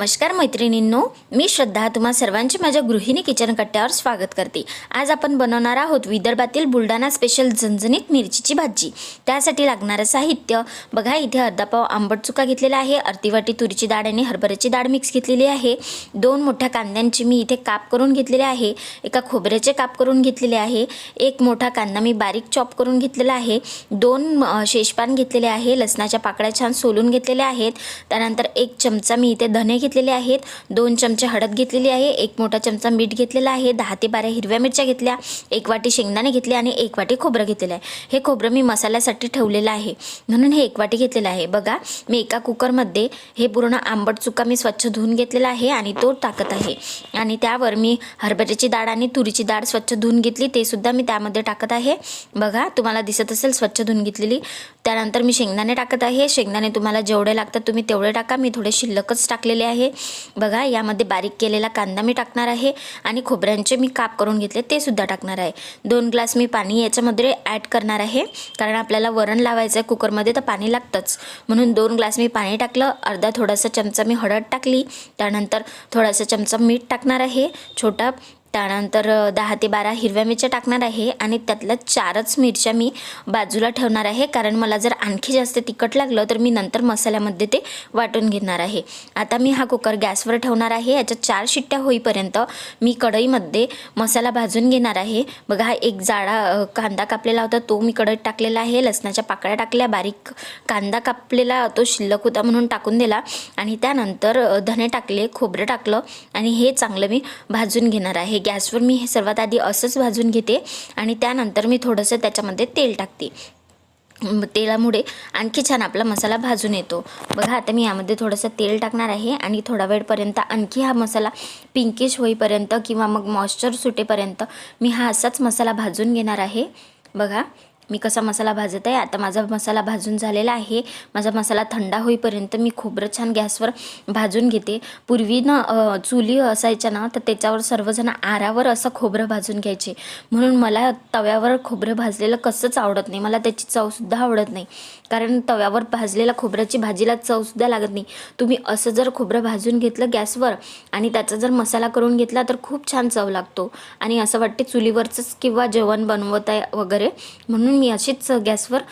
नमस्कार मैत्रिणींनो मी श्रद्धा तुम्हा सर्वांचे माझ्या गृहिणी किचन कट्ट्यावर स्वागत करते. आज आपण बनवणार आहोत विदर्भातील बुलढाणा स्पेशल झणझणीत मिरचीची भाजी. त्यासाठी लागणारं साहित्य बघा इथे अर्धा पाव आंबट चुका घेतलेला आहे अर्धी वाटी तुरीची डाळ आणि हरभऱ्याची डाळ मिक्स घेतलेली आहे. दोन मोठ्या कांद्यांची मी इथे काप करून घेतलेले आहे एका खोबऱ्याचे काप करून घेतलेले आहे एक मोठा कांदा मी बारीक चॉप करून घेतलेला आहे दोन शेषपान घेतलेले आहे लसणाच्या पाकळ्या छान सोलून घेतलेल्या आहेत त्यानंतर एक चमचा मी इथे धने घेतलेले आहेत. दोन चमचे हळद घेतलेली आहे. एक मोठा चमचा मीठ घेतलेला आहे. दहा ते बारा हिरव्या मिरच्या घेतल्या. एक वाटी शेंगदाणे घेतले आणि एक वाटी खोबरं घेतलेलं आहे. हे खोबरं मी मसाल्यासाठी ठेवलेलं आहे. म्हणून हे एक वाटी घेतलेलं आहे. बघा मी एका कुकरमध्ये हे पूर्ण आंबट चुका मी स्वच्छ धुवून घेतलेला आहे आणि तो टाकत आहे. आणि त्यावर मी हरभऱ्याची डाळ आणि तुरीची डाळ स्वच्छ धुवून घेतली. ते सुद्धा मी त्यामध्ये टाकत आहे. बघा तुम्हाला दिसत असेल स्वच्छ धुवून घेतलेली. त्यानंतर मी शेंगदाणे टाकत आहे. शेंगदाणे तुम्हाला जेवढे लागतात तुम्ही तेवढे टाका. मी थोडे शिल्लकच टाकलेले आहे. बघा यामध्ये बारीक केलेला कांदा मी टाकणार आहे आणि खोबऱ्यांचे मी काप करून घेतले ते सुद्धा टाकणार आहे. दोन ग्लास मी पाणी याच्यामध्ये ॲड करणार आहे. कारण आपल्याला वरण लावायचं आहे कुकरमध्ये तर पाणी लागतंच. म्हणून दोन ग्लास मी पाणी टाकलं. अर्धा थोडासा चमचा मी हळद टाकली. त्यानंतर थोडासा चमचा मीठ टाकणार आहे. छोटा त्यानंतर दहा ते बारा हिरव्या मिरच्या टाकणार आहे आणि त्यातल्या चारच मिरच्या मी बाजूला ठेवणार आहे. कारण मला जर आणखी जास्त तिखट लागलं तर मी नंतर मसाल्यामध्ये ते वाटून घेणार आहे. आता मी हा कुकर गॅसवर ठेवणार आहे. याच्या चार शिट्ट्या होईपर्यंत मी कढईमध्ये मसाला भाजून घेणार आहे. बघा हा एक जाडा कांदा कापलेला होता तो मी कढईत टाकलेला आहे. लसणाच्या पाकळ्या टाकल्या बारीक कांदा कापलेला तो शिल्लक होता म्हणून टाकून दिला. आणि त्यानंतर धने टाकले खोबरं टाकलं आणि हे चांगलं मी भाजून घेणार आहे. गॅसवर मी हे सर्वात आधी असंच भाजून घेते आणि त्यानंतर मी थोडंसं त्याच्यामध्ये तेल टाकते. तेलामुळे आणखी छान आपला मसाला भाजून येतो. बघा आता मी यामध्ये थोडंसं तेल टाकणार आहे आणि थोडा वेळपर्यंत आणखी हा मसाला पिंकिश होईपर्यंत किंवा मग मॉइश्चर सुटेपर्यंत मी हा असाच मसाला भाजून घेणार आहे. बघा मी कसा मसाला भाजत आहे आता माझा मसाला भाजून झालेला आहे. माझा मसाला थंडा होईपर्यंत मी खोबरं छान गॅसवर भाजून घेते. पूर्वी ना चुली असायच्या ना तर त्याच्यावर सर्वजण आरावर असं खोबरं भाजून घ्यायचे. म्हणून मला तव्यावर खोबरं भाजलेलं कसंच आवडत नाही. मला त्याची चवसुद्धा आवडत नाही. कारण तव्यावर भाजलेल्या खोबऱ्याची भाजीला चवसुद्धा लागत नाही. तुम्ही असं जर खोबरं भाजून घेतलं गॅसवर आणि त्याचा जर मसाला करून घेतला तर खूप छान चव लागतो. आणि असं वाटते चुलीवरचंच किंवा जेवण बनवत आहे वगैरे. म्हणून मी अशीच गॅसवर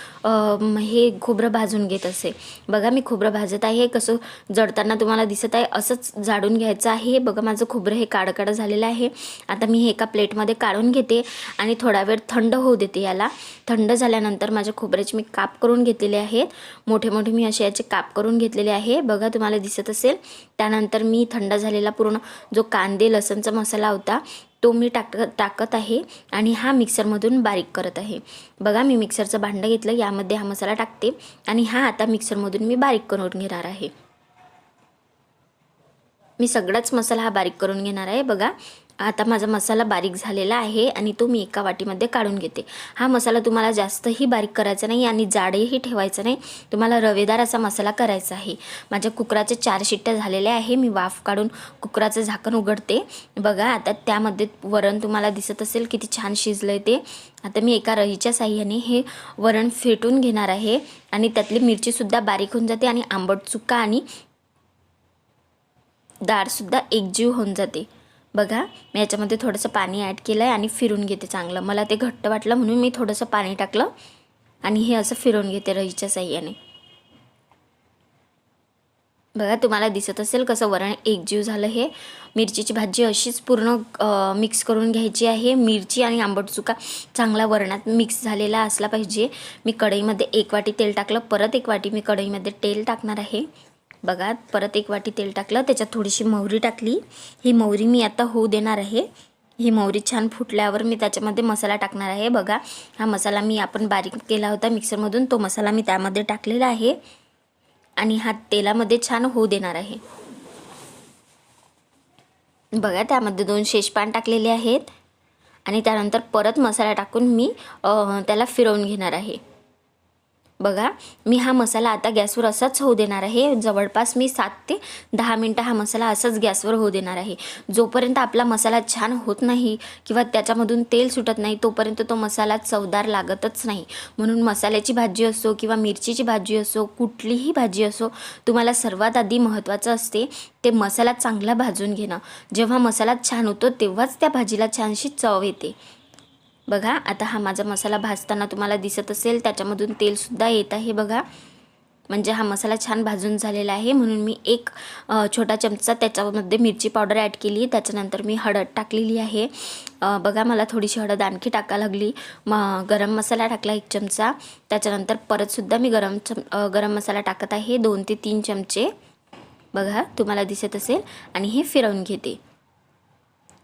हे खोबरं भाजून घेत असे. बघा मी खोबरं भाजत आहे कसं जडताना तुम्हाला दिसत आहे असंच जाडून घ्यायचं आहे. बघा माझं खोबरं हे काडकाडं झालेलं आहे. आता मी हे एका प्लेटमध्ये काढून घेते आणि थोडा वेळ थंड होऊ देते याला. थंड झाल्यानंतर माझ्या खोबऱ्याचे मी काप करून घेतलेले आहेत मोठे मोठे मी असे याचे काप करून घेतलेले आहे. बघा तुम्हाला दिसत असेल. त्यानंतर मी थंड झालेला पूर्ण जो कांदे लसणचा मसाला होता तो मी टाक टाकत आहे आणि हा मिक्सरमधून बारीक करत आहे. बघा मी मिक्सरचं भांडं घेतलं यामध्ये हा मसाला टाकते आणि हा आता मिक्सरमधून मी बारीक करून घेणार आहे. मी सगळाच मसाला हा बारीक करून घेणार आहे बघा. आता माझा मसाला बारीक झालेला आहे आणि तो मी एका वाटीमध्ये काढून घेते. हा मसाला तुम्हाला जास्तही बारीक करायचा नाही आणि जाडही ठेवायचं नाही. तुम्हाला रवेदार असा मसाला करायचा आहे. माझ्या कुकराचे चार शिट्ट्या झालेल्या आहे. मी वाफ काढून कुकराचं झाकण उघडते. बघा आता त्यामध्ये वरण तुम्हाला दिसत असेल किती छान शिजलं आहे ते. आता मी एका रहीच्या साह्याने हे वरण फेटून घेणार आहे आणि त्यातली मिरचीसुद्धा बारीक होऊन जाते आणि आंबट चुका आणि डाळसुद्धा एकजीव होऊन जाते. बघा मी याच्यामध्ये थोडंसं पाणी ॲड केलं आहे आणि फिरून घेते चांगलं. मला ते घट्ट वाटलं म्हणून मी थोडंसं पाणी टाकलं आणि हे असं फिरून घेते रईच्या साह्याने. बघा तुम्हाला दिसत असेल कसं वरण एकजीव झालं हे. मिरचीची भाजी अशीच पूर्ण मिक्स करून घ्यायची आहे. मिरची आणि आंबट चुका चांगला वरणात मिक्स झालेला असला पाहिजे. मी कढईमध्ये एक वाटी तेल टाकलं. परत एक वाटी मी कढईमध्ये तेल टाकणार आहे. बघा परत एक वाटी तेल टाकलं त्याच्यात थोडीशी मोहरी टाकली. ही मोहरी मी आता होऊ देणार आहे. ही मोहरी छान फुटल्यावर मी त्याच्यामध्ये मसाला टाकणार आहे. बघा हा मसाला मी आपण बारीक केला होता मिक्सरमधून तो मसाला मी त्यामध्ये टाकलेला आहे. आणि हा तेलामध्ये छान होऊ देणार आहे. बघा त्यामध्ये दोन शेषपान टाकलेले आहेत. आणि त्यानंतर परत मसाला टाकून मी त्याला फिरवून घेणार आहे. बघा मी हा मसाला आता गॅसवर असाच होऊ देणार आहे. जवळपास मी सात ते दहा मिनटं हा मसाला असाच गॅसवर होऊ देणार आहे. जोपर्यंत आपला मसाला छान होत नाही किंवा त्याच्यामधून तेल सुटत नाही तोपर्यंत तो मसाला चवदार लागतच नाही. म्हणून मसाल्याची भाजी असो किंवा मिरचीची भाजी असो कुठलीही भाजी असो तुम्हाला सर्वात आधी महत्त्वाचं असते ते मसाला चांगला भाजून घेणं. जेव्हा मसाला छान होतो तेव्हाच त्या भाजीला छानशी चव येते. बघा आता हा माझा मसाला भाजताना तुम्हाला दिसत असेल त्याच्यामधून तेलसुद्धा येत आहे बघा. म्हणजे हा मसाला छान भाजून झालेला आहे म्हणून मी एक छोटा चमचा त्याच्यामध्ये मिरची पावडर ॲड केली त्याच्यानंतर मी हळद टाकलेली आहे. बघा मला थोडीशी हळद आणखी टाका लागली. मग गरम मसाला टाकला एक चमचा त्याच्यानंतर परतसुद्धा मी गरम चम गरम मसाला टाकत आहे दोन ते तीन चमचे. बघा तुम्हाला दिसत असेल आणि हे फिरवून घेते.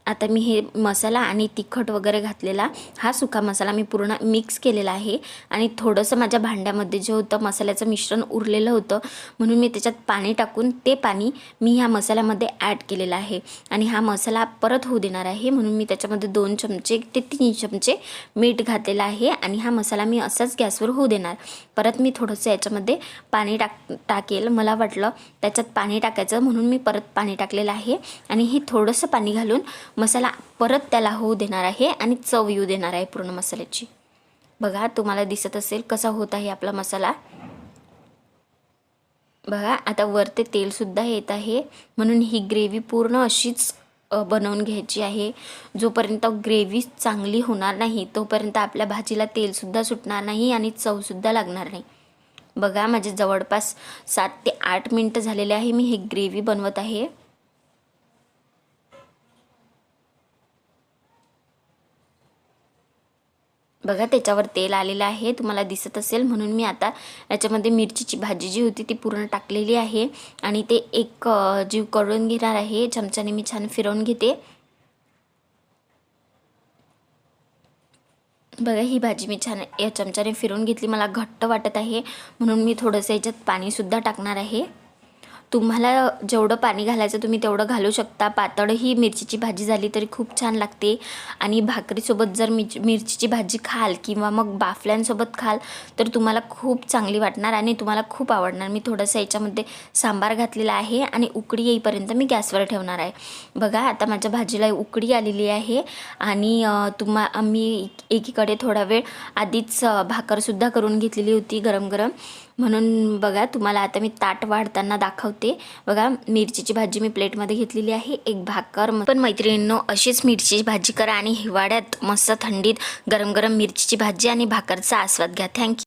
आता मी हे मसाला आणि तिखट वगैरे घातलेला हा सुका मसाला मी पूर्ण मिक्स केलेला आहे. आणि थोडंसं माझ्या भांड्यामध्ये जे होतं मसाल्याचं मिश्रण उरलेलं होतं म्हणून मी त्याच्यात पाणी टाकून ते पाणी मी ह्या मसाल्यामध्ये ॲड केलेलं आहे. आणि हा मसाला परत होऊ देणार आहे म्हणून मी त्याच्यामध्ये दोन चमचे ते तीन चमचे मीठ घातलेलं आहे. आणि हा मसाला मी असाच गॅसवर होऊ देणार. परत मी थोडंसं याच्यामध्ये पाणी टाक टाकेल. मला वाटलं त्याच्यात पाणी टाकायचं म्हणून मी परत पाणी टाकलेलं आहे. आणि हे थोडंसं पाणी घालून मसाला परत त्याला होऊ देणार आहे आणि चव येऊ देणार आहे पूर्ण मसाल्याची. बघा तुम्हाला दिसत असेल कसा होत आहे आपला मसाला. बघा आता वरते तेलसुद्धा येत आहे. म्हणून ही ग्रेव्ही पूर्ण अशीच बनवून घ्यायची आहे. जोपर्यंत ग्रेव्ही चांगली होणार नाही तोपर्यंत आपल्या भाजीला तेलसुद्धा सुटणार नाही आणि चवसुद्धा लागणार नाही. बघा माझे जवळपास सात ते आठ मिनटं झालेले आहे मी हे ग्रेव्ही बनवत आहे. बघा त्याच्यावर तेल आलेलं आहे तुम्हाला दिसत असेल. म्हणून मी आता याच्यामध्ये मिरचीची भाजी जी होती ती पूर्ण टाकलेली आहे. आणि ते एक जीव करून घेणार आहे. चमच्याने मी छान फिरवून घेते. बघा ही भाजी मी छान या चमच्याने फिरवून घेतली. मला घट्ट वाटत आहे. म्हणून मी थोडंसं याच्यात पाणीसुद्धा टाकणार आहे. तुम्हाला जेवढं पाणी घालायचं तुम्ही तेवढं घालू शकता. पातळ ही मिरचीची भाजी झाली तरी खूप छान लागते. आणि भाकरीसोबत जर मिच मिरचीची भाजी खाल किंवा मग बाफल्यांसोबत खाल तर तुम्हाला खूप चांगली वाटणार आणि तुम्हाला खूप आवडणार. मी थोडंसं याच्यामध्ये सांबार घातलेला आहे आणि उकडी येईपर्यंत मी गॅसवर ठेवणार आहे. बघा आता माझ्या भाजीला उकडी आलेली आहे आणि तुम्हा मी एकीकडे थोडा वेळ आधीच भाकरसुद्धा करून घेतलेली होती गरम गरम म्हणून बघा तुम्हाला आता मी ताट वाढताना दाखवते. बघा मिरचीची भाजी मी प्लेटमध्ये घेतलेली आहे. एक भाकर पण मैत्रिणींनो अशीच मिरचीची भाजी करा आणि हिवाळ्यात मस्त थंडीत गरम गरम मिरचीची भाजी आणि भाकरचा आस्वाद घ्या. थँक्यू